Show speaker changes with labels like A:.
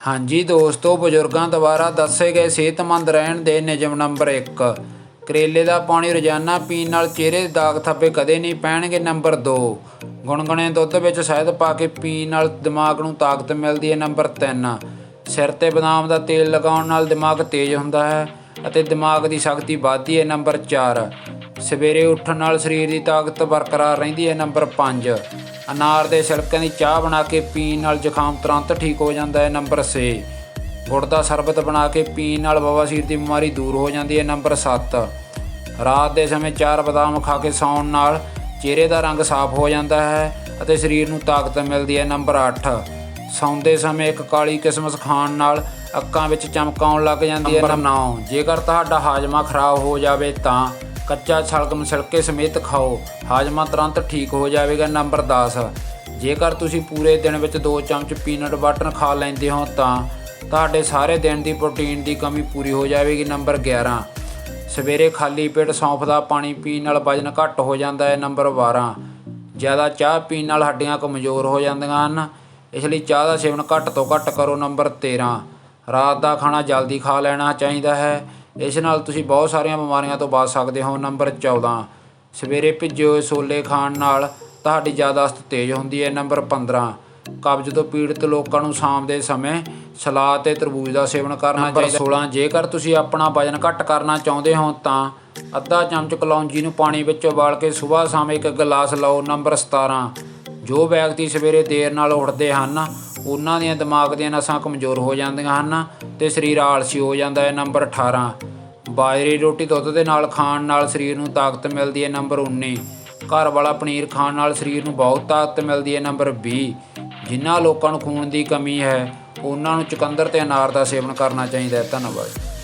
A: ਹਾਂਜੀ ਦੋਸਤੋ, ਬਜ਼ੁਰਗਾਂ ਦੁਆਰਾ ਦੱਸੇ ਗਏ ਸਿਹਤਮੰਦ ਰਹਿਣ ਦੇ ਨਿਯਮ ਨੰਬਰ 1 ਕਰੇਲੇ ਦਾ ਪਾਣੀ ਰੋਜ਼ਾਨਾ ਪੀਣ ਨਾਲ ਚਿਹਰੇ ਦੇ ਦਾਗ ਥੱਬੇ ਕਦੇ ਨਹੀਂ ਪੈਣਗੇ। ਨੰਬਰ 2 ਗੁਣਗੁਣੇ ਦੁੱਧ ਵਿੱਚ ਸ਼ਹਿਦ ਪਾ ਕੇ ਪੀਣ ਨਾਲ ਦਿਮਾਗ ਨੂੰ ਤਾਕਤ ਮਿਲਦੀ ਹੈ। ਨੰਬਰ 3 ਸਿਰ ਤੇ ਬਦਾਮ ਦਾ ਤੇਲ ਲਗਾਉਣ ਨਾਲ ਦਿਮਾਗ ਤੇਜ਼ ਹੁੰਦਾ ਹੈ ਅਤੇ ਦਿਮਾਗ ਦੀ ਸ਼ਕਤੀ ਵੱਧਦੀ ਹੈ। ਨੰਬਰ 4 ਸਵੇਰੇ ਉੱਠਣ ਨਾਲ ਸਰੀਰ ਦੀ ਤਾਕਤ ਬਰਕਰਾਰ ਰਹਿੰਦੀ ਹੈ। ਨੰਬਰ 5 ਅਨਾਰ ਦੇ ਛਿਲਕਿਆਂ ਦੀ ਚਾਹ ਬਣਾ ਕੇ ਪੀਣ ਨਾਲ ਜ਼ੁਕਾਮ ਤੁਰੰਤ ਠੀਕ ਹੋ ਜਾਂਦਾ ਹੈ ਨੰਬਰ 6 ਗੁੜ ਦਾ ਸ਼ਰਬਤ ਬਣਾ ਕੇ ਪੀਣ ਨਾਲ ਬਵਾਸੀਰ ਦੀ ਬਿਮਾਰੀ ਦੂਰ ਹੋ ਜਾਂਦੀ ਹੈ ਨੰਬਰ 7 ਰਾਤ ਦੇ ਸਮੇਂ ਚਾਰ ਬਦਾਮ ਖਾ ਕੇ ਸੌਣ ਨਾਲ ਚਿਹਰੇ ਦਾ ਰੰਗ ਸਾਫ਼ ਹੋ ਜਾਂਦਾ ਹੈ ਅਤੇ ਸਰੀਰ ਨੂੰ ਤਾਕਤ ਮਿਲਦੀ ਹੈ ਨੰਬਰ 8 ਸੌਂਦੇ ਸਮੇਂ ਇੱਕ ਕਾਲੀ ਕਿਸਮਸ ਖਾਣ ਨਾਲ ਅੱਖਾਂ ਵਿੱਚ ਚਮਕ ਆਉਣ ਲੱਗ ਜਾਂਦੀ ਹੈ ਨੰਬਰ 9 ਜੇਕਰ ਤੁਹਾਡਾ ਹਾਜ਼ਮਾ ਖਰਾਬ ਹੋ ਜਾਵੇ ਤਾਂ ਕੱਚਾ ਛਲਗਮ ਛਿਲਕੇ ਸਮੇਤ ਖਾਓ। ਹਾਜ਼ਮਾ ਤੁਰੰਤ ਠੀਕ ਹੋ ਜਾਵੇਗਾ, ਨੰਬਰ 10 ਜੇਕਰ ਤੁਸੀਂ ਪੂਰੇ ਦਿਨ ਵਿੱਚ 2 ਚਮਚ ਪੀਨਟ ਬਟਰ ਖਾ ਲੈਂਦੇ ਹੋ, ਤਾਂ ਤੁਹਾਡੇ ਸਾਰੇ ਦਿਨ ਦੀ ਪ੍ਰੋਟੀਨ ਦੀ ਕਮੀ ਪੂਰੀ ਹੋ ਜਾਵੇਗੀ, ਨੰਬਰ 11 ਸਵੇਰੇ ਖਾਲੀ ਪੇਟ ਸੌਂਫ ਦਾ ਪਾਣੀ ਪੀਣ ਨਾਲ ਵਜ਼ਨ ਘੱਟ ਹੋ ਜਾਂਦਾ ਹੈ, ਨੰਬਰ 12 ਜ਼ਿਆਦਾ ਚਾਹ ਪੀਣ ਨਾਲ ਹੱਡੀਆਂ ਕਮਜ਼ੋਰ ਹੋ ਜਾਂਦੀਆਂ ਹਨ, ਇਸ ਲਈ ਚਾਹ ਦਾ ਸੇਵਨ ਘੱਟ ਤੋਂ ਘੱਟ ਕਰੋ, ਨੰਬਰ 13 ਰਾਤ ਦਾ ਖਾਣਾ ਜਲਦੀ ਖਾ ਲੈਣਾ ਚਾਹੀਦਾ ਹੈ। ਇਸ ਨਾਲ ਤੁਸੀਂ ਬਹੁਤ ਸਾਰੀਆਂ ਬਿਮਾਰੀਆਂ ਤੋਂ ਬਚ ਸਕਦੇ ਹੋ। ਨੰਬਰ 14 ਸਵੇਰੇ ਭਿੱਜੇ ਹੋਏ ਛੋਲੇ ਖਾਣ ਨਾਲ ਤੁਹਾਡੀ ਯਾਦਾਸ਼ਤ ਤੇਜ਼ ਹੁੰਦੀ ਹੈ। ਨੰਬਰ 15 ਕਬਜ਼ ਤੋਂ ਪੀੜਤ ਲੋਕਾਂ ਨੂੰ ਸ਼ਾਮ ਦੇ ਸਮੇਂ ਸਲਾਦ ਤੇ ਤਰਬੂਜ ਦਾ ਸੇਵਨ ਕਰਨਾ ਚਾਹੀਦਾ 16 ਜੇਕਰ ਤੁਸੀਂ ਆਪਣਾ ਵਜਨ ਘੱਟ ਕਰਨਾ ਚਾਹੁੰਦੇ ਹੋ ਤਾਂ ਅੱਧਾ ਚਮਚ ਕਲੌਂਜੀ ਨੂੰ ਪਾਣੀ ਵਿੱਚ ਉਬਾਲ ਕੇ ਸਵੇਰ ਸ਼ਾਮ ਇੱਕ ਗਲਾਸ ਲਓ। ਨੰਬਰ 17 ਜੋ ਵਿਅਕਤੀ ਸਵੇਰੇ ਦੇਰ ਨਾਲ ਉੱਠਦੇ ਹਨ ਉਹਨਾਂ ਦੀਆਂ ਦਿਮਾਗ ਦੀਆਂ ਨਸਾਂ ਕਮਜ਼ੋਰ ਹੋ ਜਾਂਦੀਆਂ ਹਨ ਤੇ ਸਰੀਰ ਆਲਸੀ ਹੋ ਜਾਂਦਾ ਹੈ, ਨੰਬਰ 18 ਬਾਜਰੀ ਰੋਟੀ ਦੁੱਧ ਦੇ ਨਾਲ ਖਾਣ ਨਾਲ ਸਰੀਰ ਨੂੰ ਤਾਕਤ ਮਿਲਦੀ ਹੈ, ਨੰਬਰ 19 ਘਰ ਵਾਲਾ ਪਨੀਰ ਖਾਣ ਨਾਲ ਸਰੀਰ ਨੂੰ ਬਹੁਤ ਤਾਕਤ ਮਿਲਦੀ ਹੈ, ਨੰਬਰ 20 ਜਿਨ੍ਹਾਂ ਲੋਕਾਂ ਨੂੰ ਖੂਨ ਦੀ ਕਮੀ ਹੈ, ਉਹਨਾਂ ਨੂੰ ਚੁਕੰਦਰ ਤੇ ਅਨਾਰ ਦਾ ਸੇਵਨ ਕਰਨਾ ਚਾਹੀਦਾ ਹੈ। ਧੰਨਵਾਦ।